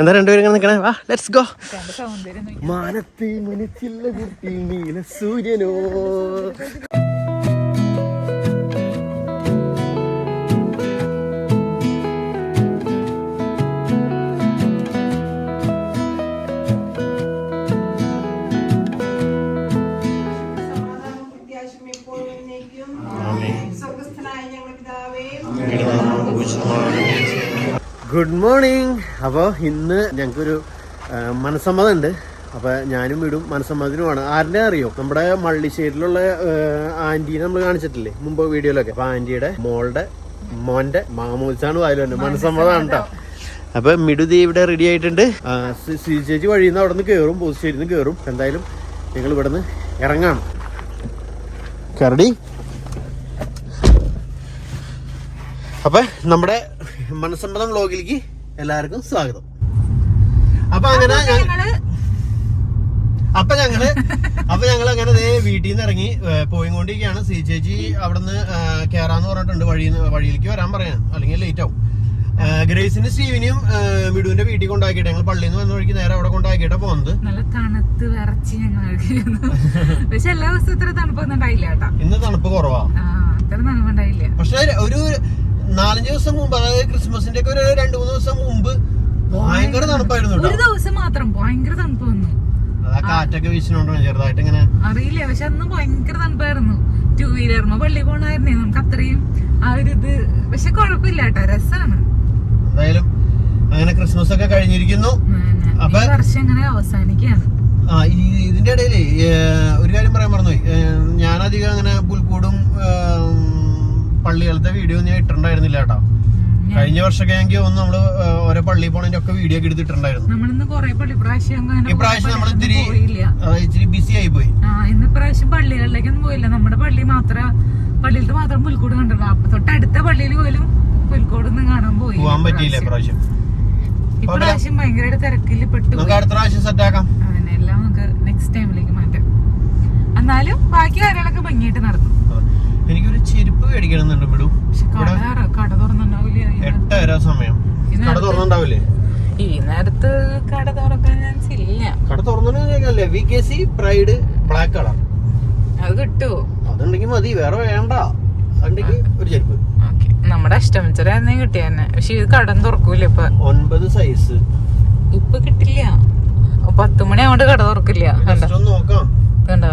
എന്താ രണ്ടുപേരും ഇങ്ങനെ നിൽക്കണേ? വാ ലെറ്റ്സ് ഗോ. മാനത്തെ മനിച്ചില്ല കുട്ടി നീല സൂര്യനോ. സമാധാനവും പിതാവേ. ഗുഡ് മോർണിംഗ് അപ്പോൾ ഇന്ന് ഞങ്ങൾക്കൊരു മനസ്സമ്മതം ഉണ്ട് അപ്പോൾ ഞാനും വീടും മനസ്സമ്മതത്തിനുമാണ്. ആരുടെ അറിയോ? നമ്മുടെ മള്ളിശ്ശേരിയിലുള്ള ആന്റീനെ നമ്മൾ കാണിച്ചിട്ടില്ലേ? മുമ്പ് വീഡിയോയിലൊക്കെ. അപ്പോൾ ആന്റിയുടെ മോളുടെ മോന്റെ മാമോദിച്ചാണ് വായിൽ തന്നെ മനസ്സമ്മതമാണ് കേട്ടോ അപ്പൊ മിടുതി ഇവിടെ റെഡി ആയിട്ടുണ്ട്. സി- ചേച്ചി വഴിയിൽ നിന്ന് അവിടെ നിന്ന് കയറും പോസ്റ്റേരിയിൽ നിന്ന് കയറും എന്തായാലും നിങ്ങൾ ഇവിടെ നിന്ന് ഇറങ്ങാണ് കരടി? അപ്പൊ നമ്മുടെ മനസ്സമ്മതം വ്ലോഗിലേക്ക് എല്ലാവർക്കും സ്വാഗതം. അപ്പൊ അങ്ങനെ ഞങ്ങൾ അപ്പൊ ഞങ്ങൾ അപ്പൊ ഞങ്ങൾ അങ്ങനെ അതേ വീട്ടിൽ നിന്ന് ഇറങ്ങി പോയി പോയിക്കൊണ്ടിരിക്കുകയാണ്. സി ചേച്ചി അവിടുന്ന് കേറാന്ന് പറഞ്ഞിട്ടുണ്ട്. വഴി വഴിയിലേക്ക് വരാൻ പറയാൻ അല്ലെങ്കിൽ ലേറ്റ് ആവും. ഗ്രേസിന്റെ ഗ്രേസിന് സ്റ്റീവിനെയും മിഡുവിന്റെ വീട്ടിൽ കൊണ്ടാക്കിയിട്ട് ഞങ്ങൾ പള്ളിയിൽ നിന്ന് വന്ന വഴിക്ക് നേരെ അവിടെ കൊണ്ടാക്കിയിട്ടാ പോകുന്നത് നല്ല തണുത്ത് വിറച്ച് ഞങ്ങൾ പക്ഷെ എല്ലാ ദിവസവും ഇത്ര തണുപ്പൊന്നും ഉണ്ടായില്ല ഇന്ന് തണുപ്പ് കുറവാ. ആ അത്ര തണുപ്പുണ്ടായില്ല. പക്ഷെ ഒരു നാലഞ്ച് ദിവസം മുമ്പ് അതായത് ക്രിസ്മസിന്റെ ഒക്കെ ഒരു രണ്ടു മൂന്ന് ദിവസം മുമ്പ് ഭയങ്കര തണുപ്പായിരുന്നു ഒരു ദിവസം മാത്രം ഭയങ്കര തണുപ്പ് വന്നു. കാറ്റൊക്കെ വീശിനോണ്ടാണ് ചെറുതായിട്ട് ഇങ്ങനെ. അറിയില്ല പക്ഷെ അന്ന് ഭയങ്കര തണുപ്പായിരുന്നു. ടൂ വീലറിന് പള്ളി പോണായിരുന്നേ നമുക്ക് അത്രയും ആ ഒരു ഇത്. പക്ഷെ കുഴപ്പമില്ല കേട്ടോ രസാണ്. എന്തായാലും അങ്ങനെ ക്രിസ്മസ് ഒക്കെ കഴിഞ്ഞിരിക്കുന്നു അപ്പൊ- വർഷം അങ്ങനെ അവസാനിക്കാണ് ആ ഇതിന്റെ ഇടയിൽ ഒരു കാര്യം പറയാൻ മറന്നുപോയി. ഞാനധികം അങ്ങനെ പുൽക്കൂടും പള്ളികളത്തെ വീഡിയോ ഞാൻ ഇട്ടിട്ടുണ്ടായിരുന്നില്ല കേട്ടോ. കഴിഞ്ഞ വർഷമൊക്കെ എനിക്ക് ഒന്ന് നമ്മൾ ഓരോ പള്ളി പോണതിന്റെ ഒക്കെ വീഡിയോ ഒക്കെ എടുത്തിട്ടുണ്ടായിരുന്നു. ഇപ്രാവശ്യം നമ്മൾ ഇത്തിരി ഇച്ചിരി ബിസി ആയി പോയി. ഇന്ന് പ്രാവശ്യം പള്ളികളിലേക്കൊന്നും പോയില്ല. നമ്മുടെ പള്ളി മാത്രം പള്ളിയിലത്തെ മാത്രം പുൽക്കൂട് കണ്ടുള്ളൂ അപ്പൊ തൊട്ടടുത്ത പള്ളിയിൽ പോലും പുൽക്കൂട് ഒന്നും കാണാൻ പോയി പോവാൻ പറ്റിയില്ല ഇപ്രാവശ്യം. ഇപ്രാവശ്യം ഭയങ്കര തിരക്കിൽ പെട്ടു നമുക്ക് അടുത്ത പ്രാവശ്യം സെറ്റ് ആക്കാം. അങ്ങനെ എല്ലാം നമുക്ക് നെക്സ്റ്റ് ടൈമിലേക്ക് മാറ്റാം. എന്നാലും ബാക്കി കാര്യങ്ങളൊക്കെ ഭംഗിയായിട്ട് നടന്നു. ചെരുപ്പ് മേടിക്കണമെന്നുണ്ട് വിടും എട്ടര സമയം. കട തുറന്നുണ്ടാവില്ലേ? ഈ നേരത്ത് കട തുറക്കാൻ ചാൻസ് ഇല്ല. കട തുറന്നില്ലേ V K C pride black colour. അത് കിട്ടുമോ അതുണ്ടെങ്കിൽ മതി വേറെ വേണ്ട. അതുണ്ടെങ്കിൽ ഒരു ചെരുപ്പ്. നമ്മുടെ അഷ്ടമിച്ചറായിരുന്നേ കിട്ടിയ തന്നെ. പക്ഷെ ഇത് കടം തുറക്കൂല ഇപ്പൊ. ഒൻപത് സൈസ് ഇപ്പൊ കിട്ടില്ല. പത്ത് മണി ആവുകൊണ്ട് കട തുറക്കില്ല. കണ്ടോ? നോക്കാം. കണ്ട?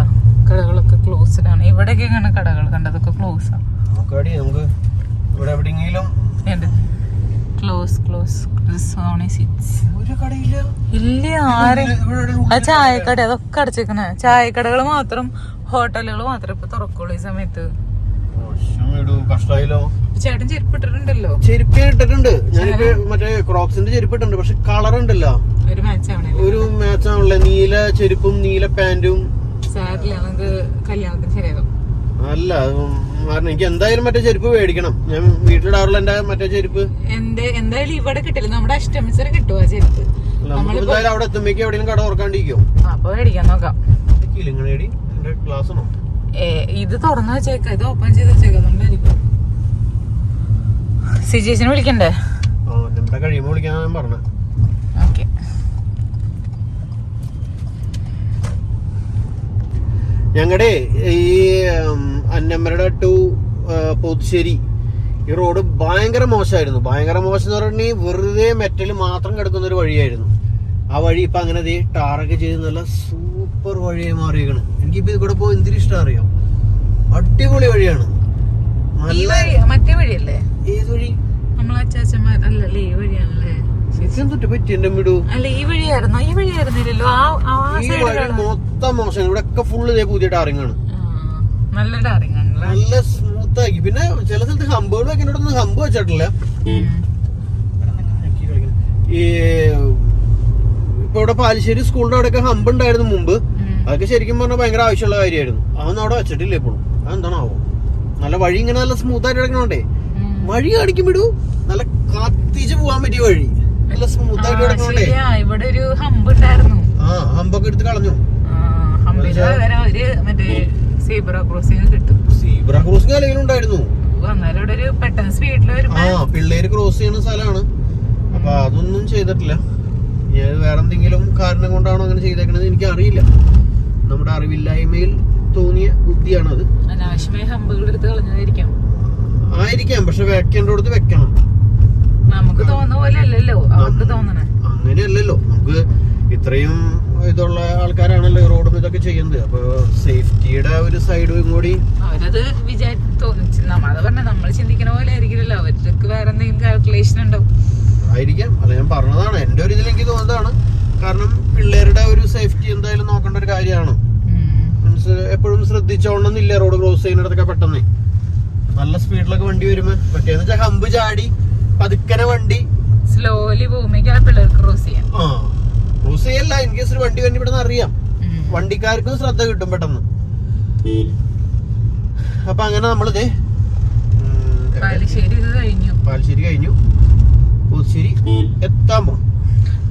കടകളൊക്കെ ക്ലോസ്ഡ് ആണ്. ഇവിടെയൊക്കെ ഇങ്ങനെ കടകൾ കണ്ടതൊക്കെ ക്ലോസ് ആണ് ക്ലോസ് ക്ലോസ് ഇല്ല ആരെ. ആ ചായക്കട അതൊക്കെ അടച്ചേക്കണേ. ചായക്കടകൾ മാത്രം ഹോട്ടലുകൾ മാത്രം ഇപ്പൊ തുറക്കുള്ളൂ ഈ സമയത്ത്. ചേട്ടൻ ചെരുപ്പ് ഇട്ടിട്ടുണ്ടല്ലോ ചെരുപ്പ് ഇട്ടിട്ടുണ്ട്. ഞാനിപ്പോ മറ്റേ ക്രോക്സിന്റെ ചെരുപ്പ് ഇട്ടിട്ടുണ്ട് പക്ഷെ കളർ ഉണ്ടല്ലോ ഒരു മാച്ച് ആവണേ. ഒരു മാച്ച് ആണല്ലേ നീല ചെരുപ്പും നീല പാന്റും സാരില്ല നമുക്ക് കല്യാണത്തിന് ശരിയാകും അല്ല കാരണം എനിക്ക് എന്തായാലും മറ്റേ ചെരുപ്പ് മേടിക്കണം. ഞാൻ വീട്ടിലിടാറുള്ള എന്റെ മറ്റേ ചെരുപ്പ്? എന്റെ എന്തായാലും ഇവിടെ കിട്ടില്ല. നമ്മുടെ അഷ്ടമിച്ചറ് കിട്ടുമോ ആ ചെരുപ്പ്. എന്തായാലും അവിടെ എത്തുമ്പോഴേക്കും എവിടെയും കട ഓർക്കാണ്ടിരിക്കോ അപ്പൊ മേടിക്കാൻ നോക്കാം. കിലിങ്ങണേടി എന്റെ ക്ലാസ് ഇത് തുറന്നു വെച്ചേക്ക. ഇത് ഓപ്പൺ ചെയ്ത് വെച്ചേക്ക. അതുകൊണ്ടായിരിക്കും. സിജേച്ചിനെ വിളിക്കണ്ടേ? കഴിയുമ്പോ വിളിക്കാൻ പറഞ്ഞ ഓക്കെ ഞങ്ങളുടെ ഈ അന്നമ്മരുടെ അന്നമരട ടു പോത്തുശ്ശേരി ഈ റോഡ് ഭയങ്കര മോശമായിരുന്നു ഭയങ്കര മോശം എന്ന് പറഞ്ഞാൽ വെറുതെ മെറ്റൽ മാത്രം കിടക്കുന്ന ഒരു വഴിയായിരുന്നു. ആ വഴി ഇപ്പൊ അങ്ങനെ ദേ ടാറൊക്കെ ചെയ്ത് നല്ല സൂപ്പർ വഴിയായി മാറിയേക്കണ്. എനിക്കിപ്പോ ഇത് കൂടെ പോയി എന്തിനും ഇഷ്ടം അറിയാം? അടിപൊളി വഴിയാണ്. മറ്റേ വഴിയല്ലേ? ഏത് വഴി? നമ്മളെ അച്ചാച്ചന്മാർ അല്ലല്ലേ ഈ വഴിയാണല്ലേ? ഇതെന്തൊട്ട് പറ്റി എന്റെ വിടൂ? അല്ല ഈ വഴിയായിരുന്നോ? ഈ വഴിയായിരുന്നില്ലല്ലോ. ആ ഈ വഴി മൊത്തം മോശം. ഇവിടെ ഒക്കെ ഫുള്ള് ഇതേ പുതിയ ടാറിങ്ങാണ് നല്ല ടാറിങ്ങാണ് നല്ല സ്മൂത്ത് ആക്കി. പിന്നെ ചില സ്ഥലത്ത് ഹമ്പുകൾ വെക്കുന്നിടത്തൊന്നും ഹമ്പ് വെച്ചിട്ടില്ല. ഈ ഇപ്പൊ ഇവിടെ പാലശ്ശേരി സ്കൂളിന്റെ അവിടെയൊക്കെ ഹമ്പ് ഉണ്ടായിരുന്നു മുമ്പ്. അതൊക്കെ ശരിക്കും പറഞ്ഞാൽ ഭയങ്കര ആവശ്യമുള്ള കാര്യമായിരുന്നു. അതൊന്നും അവിടെ വെച്ചിട്ടില്ല ഇപ്പോഴും. അതെന്താണാവോ നല്ല വഴി ഇങ്ങനെ നല്ല സ്മൂത്ത് ആയിട്ട് കിടക്കണോണ്ടേ വഴി കാണിക്കും വിടൂ നല്ല കത്തിച്ച് പോവാൻ പറ്റിയ വഴി. നല്ല സ്മൂത്ത് ആയിട്ട് കിടക്കണോണ്ടേ ഇവിടെ ഒരു ഹമ്പ് ഉണ്ടായിരുന്നു. ആ ഹമ്പൊക്കെ എടുത്ത് കളഞ്ഞു. ആ, ഹമ്പിന് പകരം ഒരു മറ്റേ സീബ്ര ക്രോസിംഗ് കിട്ടും. സീബ്ര ക്രോസിംഗ് അല്ലെങ്കിലും ഉണ്ടായിരുന്നു? ഇവിടെ ഒരു പെട്ടെന്ന് സ്പീഡിൽ ആ പിള്ളേര് ക്രോസ് ചെയ്യുന്ന സ്ഥലമാണ്. അപ്പൊ അതൊന്നും ചെയ്തിട്ടില്ല. ഞാൻ വേറെ എന്തെങ്കിലും കാരണം കൊണ്ടാണോ അങ്ങനെ ചെയ്തേക്കണത് എനിക്ക് അറിയില്ല നമ്മുടെ അറിവില്ലായ്മയിൽ തോന്നിയ ബുദ്ധിയാണത്. അനാവശ്യമായ ഹമ്പുകൾ എടുത്ത് കളഞ്ഞതായിരിക്കാം. ആയിരിക്കാം പക്ഷെ വെക്കേണ്ടടുത്ത് വെക്കണം. നമുക്ക് തോന്നുന്ന പോലെ അല്ലല്ലോ. അവർക്ക് തോന്നണേ. അങ്ങനെയല്ലല്ലോ. നമുക്ക് ഇത്രയും ഇതുള്ള ആൾക്കാരാണല്ലോ റോഡ് ഇതൊക്കെ ചെയ്യുന്നത്. അപ്പൊ സേഫ്റ്റിയുടെ ഒരു സൈഡും കൂടി അവരത് വിചാരിച്ചു അത് പറഞ്ഞ നമ്മൾ ചിന്തിക്കുന്ന പോലെ ആയിരിക്കില്ലല്ലോ. അവർക്ക് വേറെ എന്തെങ്കിലും കാൽക്കുലേഷൻ ഉണ്ടാവും ആയിരിക്കാം. അല്ല ഞാൻ പറഞ്ഞതാണ്. എന്റെ ഒരു ഇതിൽ എനിക്ക് തോന്നുന്നതാണ്. കാരണം പിള്ളേരുടെ ഒരു സേഫ്റ്റി എന്തായാലും നോക്കേണ്ട ഒരു കാര്യമാണ്. മീൻസ് എപ്പോഴും ശ്രദ്ധിച്ചോണമെന്നില്ല റോഡ് ക്രോസ് ചെയ്യുന്നിടത്തൊക്കെ പെട്ടെന്ന്? നല്ല സ്പീഡിലൊക്കെ വണ്ടി വരുമ്പോ. മറ്റേന്ന് വെച്ചാൽ ഹമ്പ് ചാടി പതുക്കനെ വണ്ടി. സ്ലോലി ഭൂമിക്ക് ആ പിള്ളേർക്ക് ക്രോസ് ചെയ്യാം ആ ക്രോസ് ചെയ്യല്ല. ഇൻ കേസ് ഒരു വണ്ടി വണ്ടി ഇവിടെ അറിയാം വണ്ടിക്കാർക്കും ശ്രദ്ധ കിട്ടും പെട്ടെന്ന്. അപ്പൊ അങ്ങനെ നമ്മളിത് പാലശ്ശേരി കഴിഞ്ഞു. പാലശ്ശേരി കഴിഞ്ഞു. പുതുശ്ശേരി എത്താൻ പോകും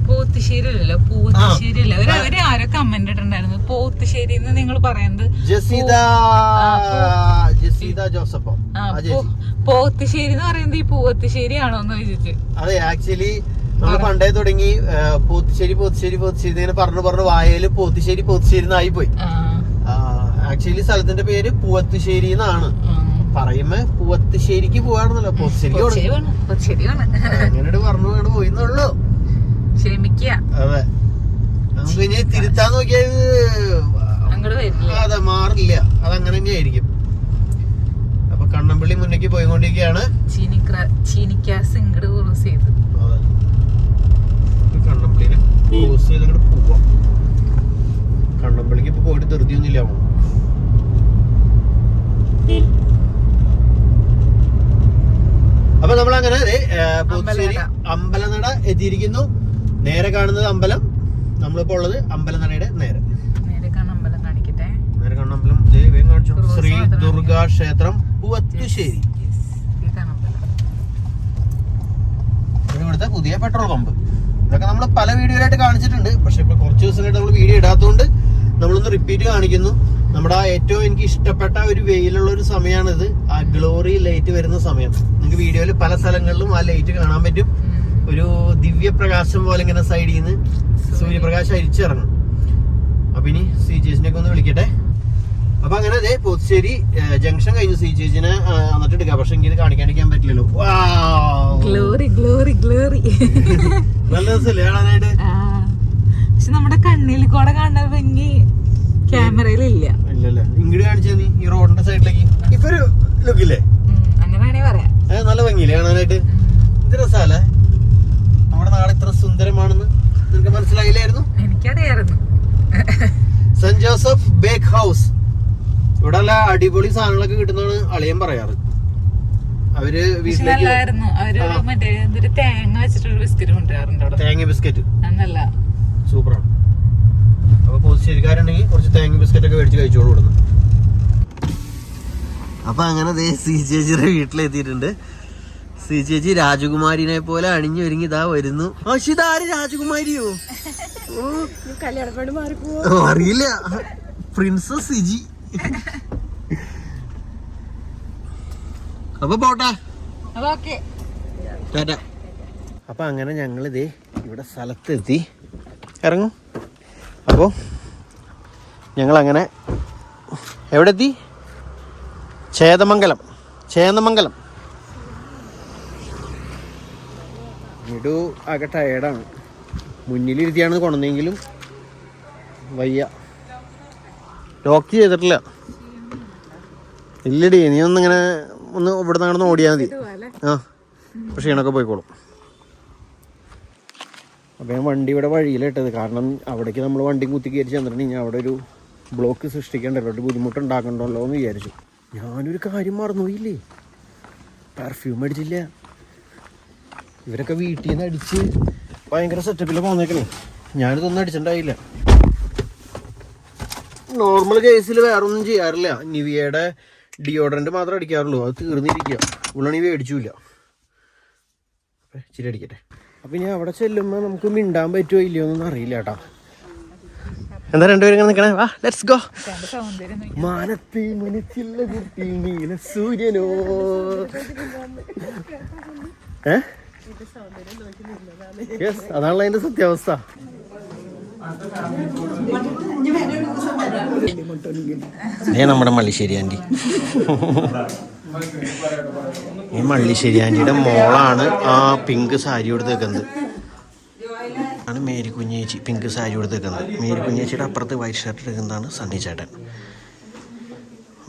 പോത്തുശ്ശേരി അല്ലല്ലോ പൂത്തുശ്ശേരി അല്ല ഒരു അവർ ആരോ കമന്റ് ഇട്ടുണ്ടായിരുന്നു പോത്തുശ്ശേരി എന്ന് നിങ്ങൾ പറയുന്നത് ജസീത ജസീത ജോസഫോ? പോത്തുശ്ശേരി എന്ന് പറയുന്നത് ഈ പൂവത്തുശ്ശേരി ആണോ എന്ന് ചോദിച്ചിട്ട്. അതെ ആക്ച്വലി നമ്മൾ പണ്ടേ തുടങ്ങി പോത്തുശ്ശേരി പോത്തുശ്ശേരി പോത്തുശ്ശേരി ഇങ്ങനെ പറഞ്ഞു പറഞ്ഞു വായയിൽ പോത്തുശ്ശേരി പോത്തുശ്ശേരി എന്നായി പോയി ആക്ച്വലി സ്ഥലത്തിന്റെ പേര് പൂവത്തുശ്ശേരി എന്നാണ്. പറയുമ്പോ പൂവത്തുശ്ശേരിക്ക് പോവാണെന്നല്ലോ പോത്തുശ്ശേരി അങ്ങനെ പറഞ്ഞു വേണം പോയിന്നുള്ളൂ ക്ഷമിക്കുക അതെ. നമുക്ക് ഇനി തിരുത്താൻ നോക്കിയാൽ അങ്ങോട്ട് അതെ മാറില്ല. അതങ്ങനെ തന്നെയായിരിക്കും. കണ്ണമ്പള്ളി മുന്നേക്ക് പോയിക്കൊണ്ടിരിക്കുകയാണ്. കണ്ണമ്പള്ളിനെ ക്രോസ് ചെയ്ത്. അങ്ങോട്ട് പോവാം. കണ്ണമ്പള്ളിക്ക് ഇപ്പൊ പോയിട്ട് ധൃതിയൊന്നുമില്ല അപ്പൊ നമ്മൾ അങ്ങനെ പുതുശ്ശേരി അമ്പലനട. എത്തിയിരിക്കുന്നു. നേരെ കാണുന്നത് അമ്പലം. നമ്മളിപ്പോ ഉള്ളത് അമ്പലനടയുടെ നേരെ. നേരെ കാണുന്ന അമ്പലം കാണിക്കട്ടെ. നേരെ കാണുന്ന അമ്പലം ശ്രീ ദുർഗാ ക്ഷേത്രം പൂവത്തുശ്ശേരി ഇവിടുത്തെ പുതിയ പെട്രോൾ പമ്പ്. ഇതൊക്കെ നമ്മൾ പല വീഡിയോയിലായിട്ട് കാണിച്ചിട്ടുണ്ട്. പക്ഷെ ഇപ്പൊ കുറച്ച് ദിവസമായിട്ട് നമ്മൾ വീഡിയോ ഇടാത്തതുകൊണ്ട് നമ്മളൊന്ന് റിപ്പീറ്റ് കാണിക്കുന്നു. നമ്മുടെ ആ ഏറ്റവും എനിക്ക് ഇഷ്ടപ്പെട്ട ഒരു വെയിലുള്ള ഒരു സമയമാണിത് ആ ഗ്ലോറി ലൈറ്റ് വരുന്ന സമയം. നിങ്ങൾക്ക് വീഡിയോയിൽ പല സ്ഥലങ്ങളിലും ആ ലൈറ്റ് കാണാൻ പറ്റും. ഒരു ഒരു ദിവ്യപ്രകാശം പോലെ ഇങ്ങനെ സൈഡിൽ നിന്ന് സൂര്യപ്രകാശം അരിച്ചിറങ്ങും. അപ്പൊ ഇനി സി ചേച്ചിനെ ഒന്ന് വിളിക്കട്ടെ. അപ്പൊ അങ്ങനെ അതെ പോത്തുശ്ശേരി ജംഗ്ഷൻ കഴിഞ്ഞ സി ചേച്ചിനെ ആ, എന്നിട്ട് എടുക്കാം പക്ഷെ എനിക്ക് കാണിക്കാണ്ടിരിക്കാൻ പറ്റില്ലല്ലോ! Glory glory glory. നല്ല രസമല്ലേ കാണാനായിട്ട്? പക്ഷെ നമ്മുടെ കണ്ണിൽ കൂടെ കാണുന്ന ഭംഗി ക്യാമറയിലില്ല. ഇല്ലല്ലേ. ഇങ്ങോട്ട് കാണിച്ചാ നീ ഈ റോഡിന്റെ സൈഡിലേക്ക്. ഇപ്പൊ ഒരു ലുക്കില്ലേ ഉം, അങ്ങനെയാണെ പറയാം. നല്ല ഭംഗിയില്ലേ കാണാനായിട്ട്. ഇത് രസാലേ നമ്മുടെ നാട് ഇത്ര സുന്ദരമാണെന്ന് നിനക്ക് മനസ്സിലായില്ലായിരുന്നു? എനിക്കറിയായിരുന്നു. Saint Joseph Bake House. ഇവിടെ നല്ല അടിപൊളി സാധനങ്ങളൊക്കെ കിട്ടുന്നതാണ് അളിയൻ പറയാറ്. അവർ നല്ലായിരുന്നു. അവർ ആ. മറ്റേ എന്തൊരു തേങ്ങ വെച്ചിട്ടുള്ള ബിസ്ക്കറ്റ് കൊണ്ടുവരാറുണ്ട് അവിടെ. തേങ്ങ ബിസ്ക്കറ്റ്. അന്നല്ല സൂപ്പറാണ്. അപ്പൊ ശരിക്കാരുണ്ടെങ്കിൽ കുറച്ച് തേങ്ങ ബിസ്ക്കറ്റ് ഒക്കെ മേടിച്ച് കഴിച്ചോളൂ ഇവിടുന്ന്. അപ്പൊ അങ്ങനെ ദേ സി ചേച്ചിയുടെ വീട്ടിലെത്തിയിട്ടുണ്ട്. സി ചേച്ചി രാജകുമാരിനെ പോലെ അണിഞ്ഞു ഒരുങ്ങി ഇതാ വരുന്നു ആ ഇതാര് രാജകുമാരിയോ അറിയില്ല. പ്രിൻസസ് സിജി. അപ്പൊ പോട്ടെ. അപ്പൊ ഓക്കെ. ടാറ്റ. അപ്പൊ അങ്ങനെ ഞങ്ങൾ ഇതേ ഇവിടെ സ്ഥലത്തെത്തി. ഇറങ്ങും. അപ്പോൾ ഞങ്ങൾ അങ്ങനെ എവിടെ എത്തി ചേതമംഗലം. ചേന്ദമംഗലം ഇടു ആകെ ടയേർഡാണ് മുന്നിലിരുത്തിയാണ് കൊണ്ടുവന്നെങ്കിലും വയ്യ. ലോക്ക് ചെയ്തിട്ടില്ല. ഇല്ലടി നീ ഒന്നിങ്ങനെ ഒന്ന് ഇവിടെ നിന്ന് ഓടിയാൽ മതി. ആ പക്ഷെ ഇണൊക്കെ പോയിക്കോളും. അപ്പോൾ ഞാൻ വണ്ടി ഇവിടെ വഴിയിലിട്ടത് കാരണം അവിടേക്ക് നമ്മൾ വണ്ടി കുത്തി കയറി ചെന്നിട്ടുണ്ടെങ്കിൽ അവിടെ ഒരു ബ്ലോക്ക് സൃഷ്ടിക്കേണ്ടല്ലോ. ഒരു ബുദ്ധിമുട്ടുണ്ടാക്കണ്ടല്ലോ എന്ന് വിചാരിച്ചു. ഞാനൊരു കാര്യം മറന്നുപോയില്ലേ? പെർഫ്യൂം അടിച്ചില്ല. ഇവരൊക്കെ വീട്ടിൽ നിന്ന് അടിച്ച് ഭയങ്കര സെറ്റപ്പിൽ പോന്നേക്കണേ. ഞാനിതൊന്നും അടിച്ചിട്ടുണ്ടായില്ല. നോർമൽ കേസിൽ വേറൊന്നും ചെയ്യാറില്ല. നിവിയയുടെ ഡിയോഡറന്റ് മാത്രമേ അടിക്കാറുള്ളൂ. അത് തീർന്നിരിക്കുക. ഉള്ളണി മേടിച്ചില്ല ഇച്ചിരി അടിക്കട്ടെ. അപ്പം ഇനി അവിടെ ചെല്ലുമ്പോൾ നമുക്ക് മിണ്ടാൻ പറ്റുമോ ഇല്ലയോ എന്നൊന്നും അറിയില്ല കേട്ടോ. എന്താ രണ്ടുപേരും നിൽക്കണേ? വാ ലെറ്റ്സ് ഗോ മാനത്തി മനസ്സില്ല കുട്ടി നീല സൂര്യനോ. ഏ? യെസ് അതാണല്ലോ അതിന്റെ സത്യാവസ്ഥ. ഇതേ നമ്മുടെ മള്ളിശ്ശേരി ആന്റി. ഈ മള്ളിശ്ശേരി ആന്റിയുടെ മോളാണ് ആ പിങ്ക് സാരി കൊടുത്ത് വെക്കുന്നത്. ആണ് മേരി കുഞ്ഞേച്ചി പിങ്ക് സാരി കൊടുത്ത് വെക്കുന്നത്. മേരി കുഞ്ഞേച്ചിയുടെ അപ്പുറത്ത് വൈറ്റ് ഷർട്ട് എടുക്കുന്നതാണ് സണ്ണി ചേട്ടൻ.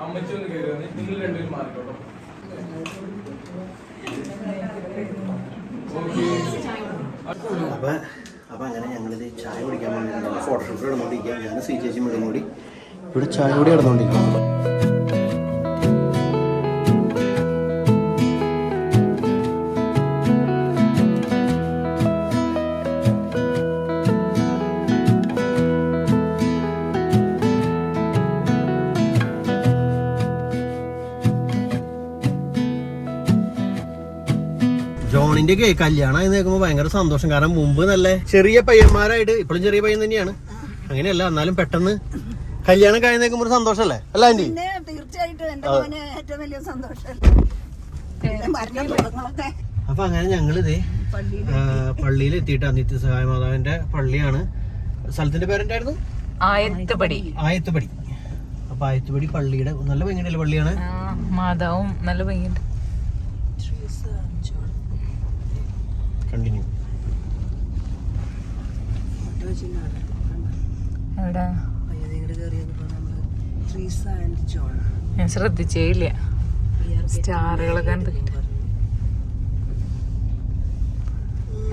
അമ്മച്ചി ഒന്ന് കയറി വന്നേ. നിങ്ങൾ രണ്ടുപേരും മാറിക്കോട്ടോ. അപ്പൊ അപ്പൊ അങ്ങനെ ഞങ്ങളിത് ചായ കുടിക്കാൻ വേണ്ടി ഫോട്ടോഷൂട്ട് നടന്നുകൊണ്ടിരിക്കുക ഞാൻ സി ചേച്ചി മേടും കൂടി. ഇവിടെ ചായ കൂടി നടന്നുകൊണ്ടിരിക്കുക ജോണിന്റെ ഒക്കെ കല്യാണം കേൾക്കുമ്പോൾ ഭയങ്കര സന്തോഷം. കാരണം മുമ്പ് നല്ല ചെറിയ പയ്യന്മാരായിട്ട് ഇപ്പോഴും ചെറിയ പയ്യൻ തന്നെയാണ്. അങ്ങനെയല്ല എന്നാലും പെട്ടെന്ന് കല്യാണം കഴിഞ്ഞ് നിൽക്കുമ്പോൾ സന്തോഷല്ലേ അല്ല ആന്റി അപ്പൊ അങ്ങനെ ഞങ്ങളിത് പള്ളിയിൽ എത്തിയിട്ട് നിത്യസഹായ മാതാവിന്റെ പള്ളിയാണ്. സ്ഥലത്തിന്റെ പേരെന്തായിരുന്നു? ആയത്തുപടി. ആയത്തുപടി. അപ്പൊ ആയത്തുപടി പള്ളിയുടെ നല്ല ഭംഗിയുള്ള പള്ളിയാണ്. മാതാവും നല്ല ഭംഗിയുണ്ട്. കണ്ടിന്യൂ എവിടെ? ഞാൻ ശ്രദ്ധിച്ചേ ഇല്ല സ്റ്റാറുകളൊക്കെ ഉണ്ട്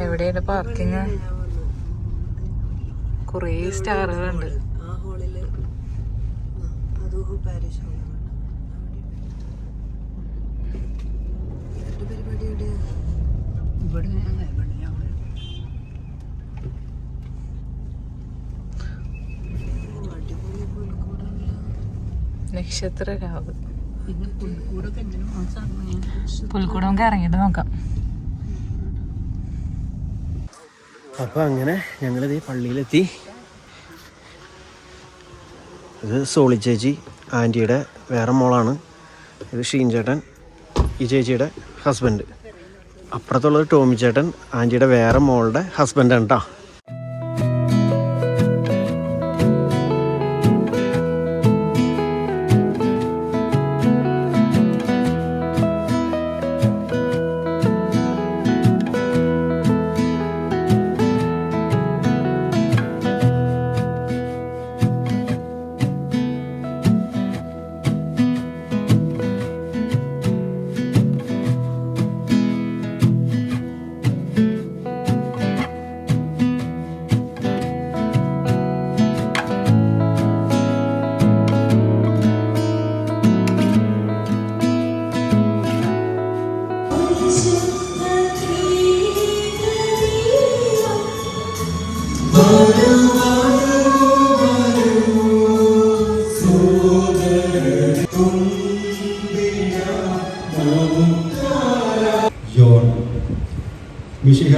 എവിടെയാണ് പാർക്കിങ് കുറേ സ്റ്റാറുകളുണ്ട്. നക്ഷത്രരാവ്. പുൽക്കൂടം നമുക്ക് ഇറങ്ങിയിട്ട് നോക്കാം. അപ്പൊ അങ്ങനെ ഞങ്ങളിത് പള്ളിയിലെത്തി. ഇത് സോളി ചേച്ചി ആന്റിയുടെ വേറെ മോളാണ്. ഇത് ഷീൻ ചേട്ടൻ ഈ ചേച്ചിയുടെ ഹസ്ബൻഡ് അപ്പുറത്തുള്ളത് ടോമി ചേട്ടൻ ആന്റിയുടെ വേറെ മോളുടെ ഹസ്ബൻഡാണ് കേട്ടോ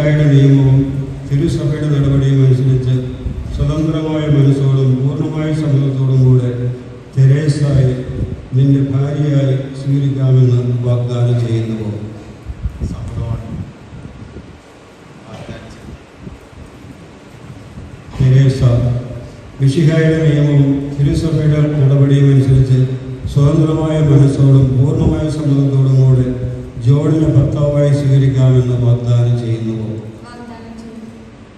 മിഷിഹായുടെ നിയമവും തിരുസഭയുടെ നടപടിയും അനുസരിച്ച് സ്വതന്ത്രമായ മനസ്സോടും പൂർണമായ സമ്മതത്തോടും കൂടെ തെരേസായി നിന്റെ ഭാര്യയായി സ്വീകരിക്കാമെന്ന് വാഗ്ദാനം ചെയ്യുന്നുവോ തെരേസ മിഷിഹായുടെ നിയമവും തിരുസഭയുടെ നടപടിയും അനുസരിച്ച് സ്വതന്ത്രമായ മനസ്സോടും പൂർണമായ സമ്മതത്തോടും കൂടെ ജോണിനെ ഭർത്താവായി സ്വീകരിക്കാമെന്ന് വാഗ്ദാനം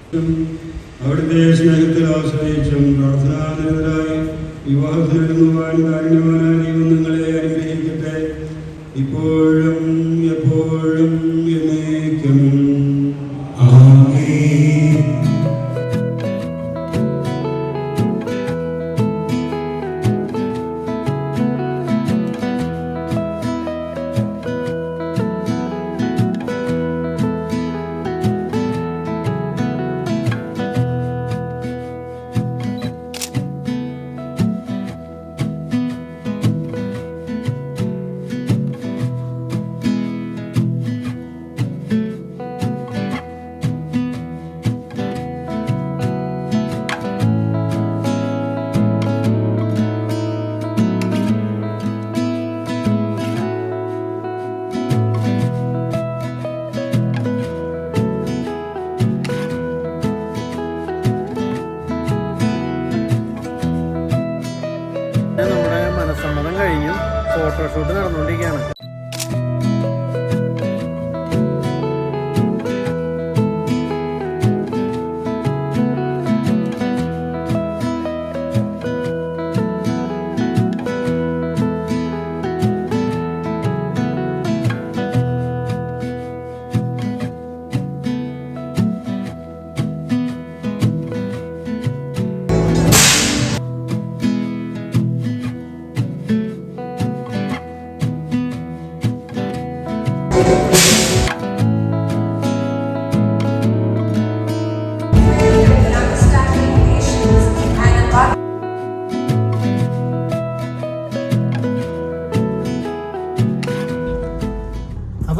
അവിടുത്തെ സ്നേഹത്തിൽ ആശ്രയിച്ചും പ്രാർത്ഥനാനിരതരായി വിവാഹത്തിൽ കാരുണ്യവാനായ ദൈവം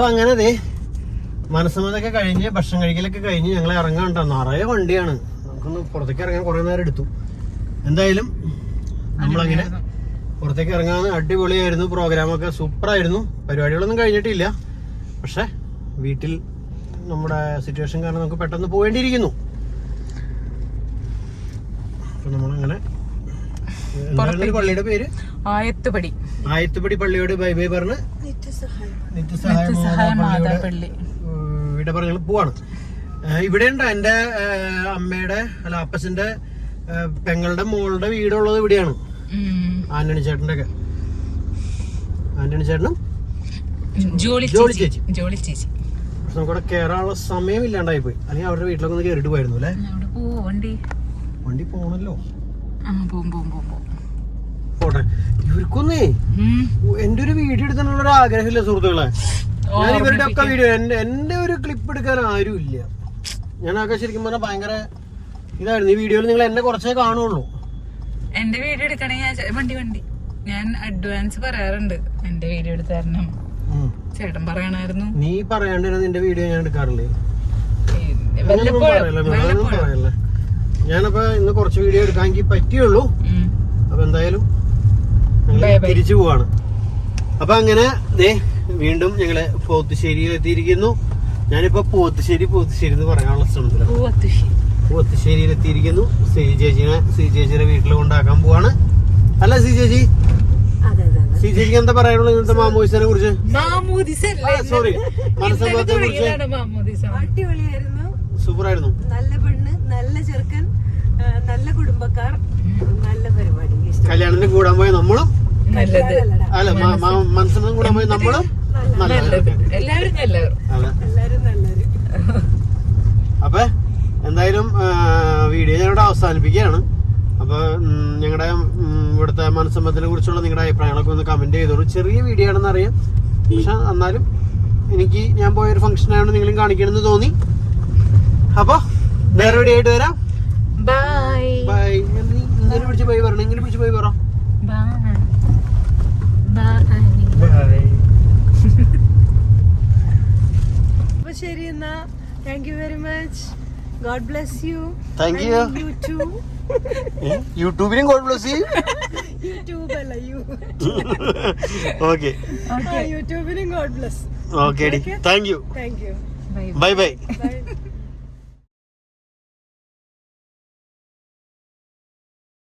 അപ്പൊ അങ്ങനെ അതെ മനസ്സമ്മതൊക്കെ കഴിഞ്ഞ് ഭക്ഷണം കഴിക്കലൊക്കെ കഴിഞ്ഞ് ഞങ്ങൾ ഇറങ്ങാണ്ടോ നിറയെ വണ്ടിയാണ്. നമുക്കൊന്ന് പുറത്തേക്ക് ഇറങ്ങാൻ കുറേ നേരം എടുത്തു. എന്തായാലും നമ്മളങ്ങനെ പുറത്തേക്ക് ഇറങ്ങാൻ അടിപൊളിയായിരുന്നു. പ്രോഗ്രാമൊക്കെ സൂപ്പറായിരുന്നു. പരിപാടികളൊന്നും കഴിഞ്ഞിട്ടില്ല. പക്ഷെ വീട്ടിൽ നമ്മുടെ സിറ്റുവേഷൻ കാരണം നമുക്ക് പെട്ടെന്ന് പോകേണ്ടിയിരിക്കുന്നു അപ്പൊ നമ്മളങ്ങനെ പള്ളിയുടെ പേര്? ആയത്തുപടി. ആയത്തുപടി പള്ളിയോട് ബൈ ബൈ പറഞ്ഞ് നിത്യസഹായം മാതാപള്ളി. ഇവിടെ പോവാണ്. ഇവിടെ ഉണ്ട് എന്റെ ഏഹ്, അമ്മയുടെ അല്ല അപ്പച്ചന്റെ പെങ്ങളുടെ മോളുടെ വീടുള്ളത് ഇവിടെയാണ്. ആന്റണി ചേട്ടന്റെ ഒക്കെ ആന്റണി ചേട്ടനും ജോളി ചേച്ചി. ജോളി ചേച്ചി. നമുക്കവിടെ കയറാനുള്ള സമയം ഇല്ലാണ്ടായി പോയി. അല്ലെങ്കിൽ അവരുടെ വീട്ടിലൊക്കെ ഒന്ന് കയറിട്ട് പോയിരുന്നു അല്ലേ? വണ്ടി? വണ്ടി പോണല്ലോ. പോകും പോകും പോകും പോട്ടെ. ഇവർക്കൊന്നേ എന്റെ ഒരു വീഡിയോ എടുക്കാനുള്ള ഒരു ആഗ്രഹമില്ല സുഹൃത്തുക്കളെ. ഞാൻ ഇവരുടെ ഒക്കെ വീഡിയോ എന്റെ ഒരു ക്ലിപ്പ് എടുക്കാൻ ആരും ഇല്ല ഞാനൊക്കെ ശരിക്കും പറഞ്ഞാൽ ഭയങ്കര ഇതായിരുന്നു. ഈ വീഡിയോയിൽ നിങ്ങൾ എന്നെ കുറച്ചേ കാണുള്ളൂ. എന്റെ വീഡിയോ എടുക്കണേ വണ്ടി വണ്ടി. ഞാൻ അഡ്വാൻസ് പറയാറുണ്ട്. എന്റെ വീഡിയോ എടുത്ത് തരണം. ചേട്ടൻ പറയണായിരുന്നു. നീ പറയാണ്ടിരുന്ന നിന്റെ വീഡിയോ ഞാൻ എടുക്കാറില്ലേ? ഞാനപ്പോ ഇന്ന് കുറച്ച് വീഡിയോ എടുക്കാൻ പറ്റിയുള്ളൂ. അപ്പൊ എന്തായാലും. തിരിച്ചു പോവാണ്. അപ്പൊ അങ്ങനെ ദേ വീണ്ടും ഞങ്ങൾ പോത്തുശ്ശേരിയിൽ എത്തിയിരിക്കുന്നു. ഞാനിപ്പോ പോത്തുശ്ശേരി പോത്തുശ്ശേരി എന്ന് പറയാനുള്ള ശ്രമത്തിലാണ് പോത്തുശ്ശേരിയിൽ എത്തിയിരിക്കുന്നു. സി ചേച്ചിനെ സി ചേച്ചിയുടെ വീട്ടിൽ കൊണ്ടാക്കാൻ പോവാണ്. അല്ല സി ചേച്ചി? അതെ അതെ അതെ. സി ചേച്ചിക്ക് എന്താ പറയാനുള്ളത് ഇന്നത്തെ മാമോദിസിനെ കുറിച്ച്? സോറി. മനസ്സമ്മതത്തെ കുറിച്ച് സൂപ്പർ നല്ല പെണ്ണ് നല്ല ചെറുക്കൻ. നല്ല കുടുംബക്കാർ നല്ല പരിപാടി. ഇഷ്ടം. കല്യാണത്തിന് കൂടാൻ പോയ നമ്മളും? നല്ലത്. അല്ല മനസ്സിനും കൂടാൻ പോയ നമ്മളും? നല്ലത്. എല്ലാവരും നല്ലവർ. അതെ. എല്ലാരും അപ്പൊ എന്തായാലും വീഡിയോ ഞാനിവിടെ അവസാനിപ്പിക്കുകയാണ്. അപ്പൊ ഞങ്ങളുടെ ഇവിടുത്തെ മനസ്സമ്മതത്തിനെ കുറിച്ചുള്ള നിങ്ങളുടെ അഭിപ്രായങ്ങളൊക്കെ ഒന്ന് കമന്റ് ചെയ്തോളൂ. ചെറിയ വീഡിയോ ആണെന്ന് അറിയാം. പക്ഷെ എന്നാലും എനിക്ക് ഞാൻ പോയ ഒരു ഫംഗ്ഷൻ ആയതുകൊണ്ട് നിങ്ങളും കാണിക്കണമെന്ന് തോന്നി. അപ്പൊ വേറെ വീഡിയോ ആയിട്ട് വരാം. ഇങ്ങനെ പിടിച്ച് പോയി പറഞ്ഞു ഇങ്ങനെ പിടിച്ച് പോയി പറ അപ്പൊ ശരി എന്നാ. Thank you very much God bless you thank you you too യൂട്യൂബിലും ഗോഡ് ബ്ലസ് യൂട്യൂബ് അല്ല you okay യൂട്യൂബിനും God bless okay thank you thank you bye bye